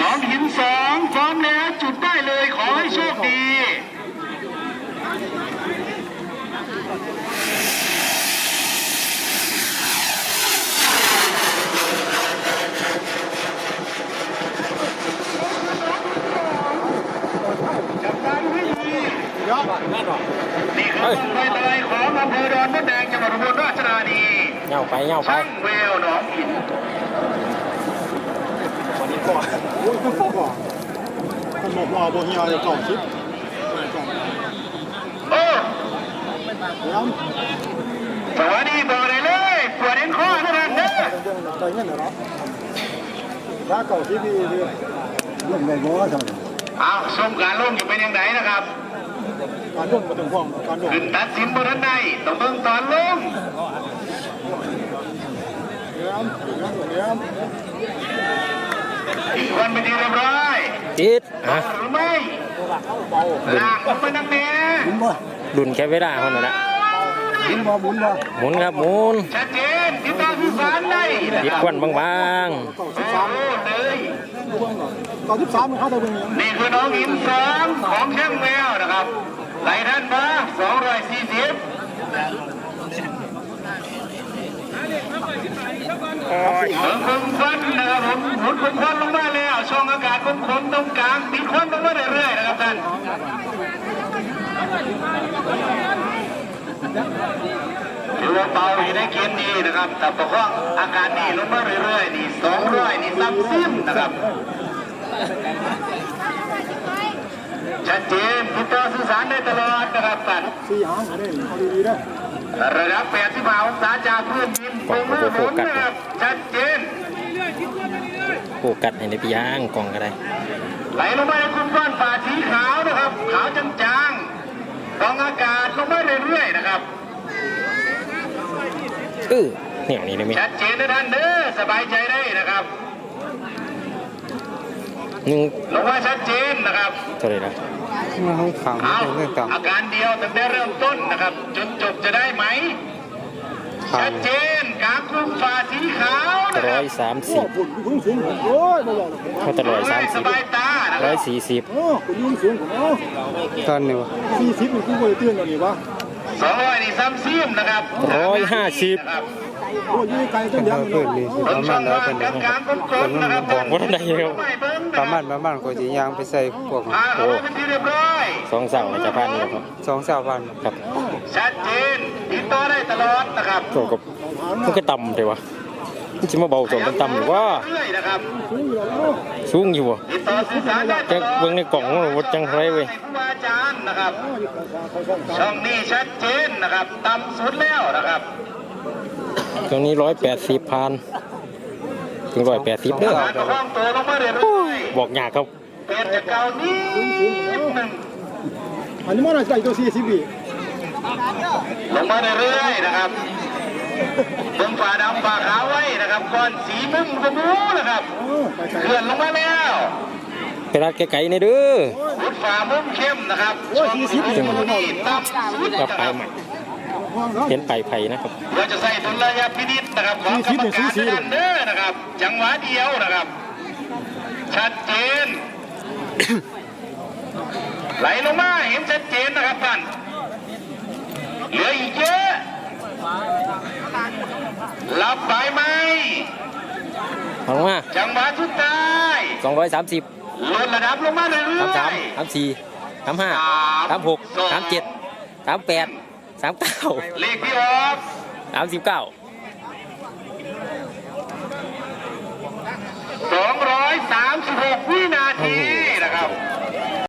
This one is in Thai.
น้องหินสองพร้อมแล้วจุดได้เลยขอให้โชคดีจับการให้ดีนี่คือใบเตยของอำเภอดอนมดแดงจังหวัดอุบลราชธานีเหงาไปเหงาไปช่างเวลหนองหิน โอ้ยคุณพ่อบอกท่านบอกว่าบ่เหี่ยวเลยเก่าชิปโอ้เดี๋ยวสวัสดีบอกเลยเลยปวดเอ็นคอเท่านั้นเด้อเงใจเงินเหรอถ้าเก่าชิปดีดีลงในบ่ว่าจังอ้าวชมการลงอยู่เป็นยังไงนะครับการลงมาถึงห้องการลงขึ้นตัดสินบนทันใดต้องเบิ่งตอนลงเดี๋ยวเดี๋ยวเดี๋ย วอีกคนเป็นที่เรียบร้อยติดเอาอะหรือไม่เบาลากลงไปนั่งแน่บุญบ่ดุนแค่เวลาคนนั้นละบุญบ่บุญบ่หมุนครับหมุนชัดเจนติดต่อสื่อสารได้นะติดครับควันบางเก่าโอ้ชิปโหสามเลยเบิ่งเก่าชิปสามมันเข้าได้เบิ่งยังนี่คือน้องหินสองของช่างแมวนะครับไหลท่านมา240เบิ่งคมควันนะครับผมหมุนคมควันลงมาแล้ว ช่องอากาศคมคมตรงกลางติดควันลงมาเรื่อยๆนะครับท่าน ถือว่าเบาอยู่ในเกณฑ์ดีนะครับ แต่ปกครองอาการดีลงมาเรื่อยๆนี่200นี่ซ้ำซิมนะครับ ชัดเจนติดต่อสื่อสารได้ตลอดนะครับตัดสี่หางก็ได้เอาดีๆเด้อระดับ85องศาจากพื้นดินตรงมือหมุนนะครับชัดเจนโฟกัสให้ในพี่ย่างกล่องก็ได้ไหลลงมาในคุณก้อนฝาสีขาวนะครับ ขาวจางๆ กองอากาศลงมาเรื่อยๆนะครับเออเนี่ยนี่ได้ไหมชัดเจนนะท่านเด้อสบายใจได้นะครับหนึ่งลงมาชัดเจนนะครับเท่าไหร่ละมาห้องขังเอาเรื่องต่างอาการเดียวตั้งแต่เริ่มต้นนะครับ จนจบจะได้ไหมขัชังดเจนกลางกลุ่ม ฝาสีขาวนะคร้รัอบยสามโอ้สิบบุญคุณสูงโอ้ยบ่บอกหรอกเขาตะร้อยสามสสิบบายตานะคร้รัอบยสี่สิบโอ้คุณยุ่งสูงผมโอ้ตอนนี้วะสี่สิบนี่กูบ่ได้ตื่นแล้วนี่วะสองร้อยนี่ซ้ำซิมนะครับร้อยห้าสิบ นะครับโอ้ยอยู่ไกลจังเป็นยังเพื่อนนี่สิต้ปนระช่มาอณงแล้วว่างเป็นกลางกลางๆกลมๆนะครับบอกว่าเท่าไหร่ครับไม่เบิ่งประนะคมารัณบประมาณก็จะยางไปใส่พวกอ่าเขาเป็นที่เรียบร้อยสองเสาจะพันอยู่ครับสองสามวันครับชัดเจนติดต่อได้ตลอดนะครับโตกับมันก็ต่ำเลยวะมันจะมาเบาสองต่ำหรือว่าเรื่อยนะครับสูงอยู่แล้วสูงอยู่วะติดต่อสื่อสารได้ตจะลอดเบิ่งในกล่องมันว่าจังไรเว้ยให้ผู้ว่าอาจารย์นะครับอยู่เขาช่องกลางช่องนี้ชัดเจนนะครับต่ำสุดแล้วนะครับ ตรงนี้ร้อยแปดสิบพันถึงร้อยแปดสิบเด้อการประคองตัวลงมาเรื่อยบอกยากครับๆเปลี่ยนจากเก่านิดหนึ่งอันนี้มันอะไรตัวสี่สิบปีลงมาเรื่อยๆนะครับเบิ่งฝ่าดำฝ่าขาวไว้นะครับก่อนสีมุมกระมูนะครับโอ้ไปไกลเคลื่อนลงมาแล้วไปรัดไกลๆในเด้อรุดฝ่ามุมเข้มนะครับช่วงสีมุมนี่ต่ำสุดก็นะไปครับใหม่ห้อง เนาะเห็นไปไผ่นะครับเราจะใส่ดุลยพินิจนะครับของกรรมการด้านเด้อนะครับ จังหวะเดียวนะครับ ชัดเจน ไหลลงมาเห็นชัดเจนนะครับท่านเหลืออีกเยอะรับไปไหมเอาลงมาจังหวะสุดท้ายสองร้อยสามสิบลดระดับลงมาเรื่อยสามสามๆสามสี่สามห้าสามหกสามเจ็ดสามแปด สามเก้าเลขที่ออกสามสิบเก้าสองร้อยสามสิบหกวินาทีนะครับ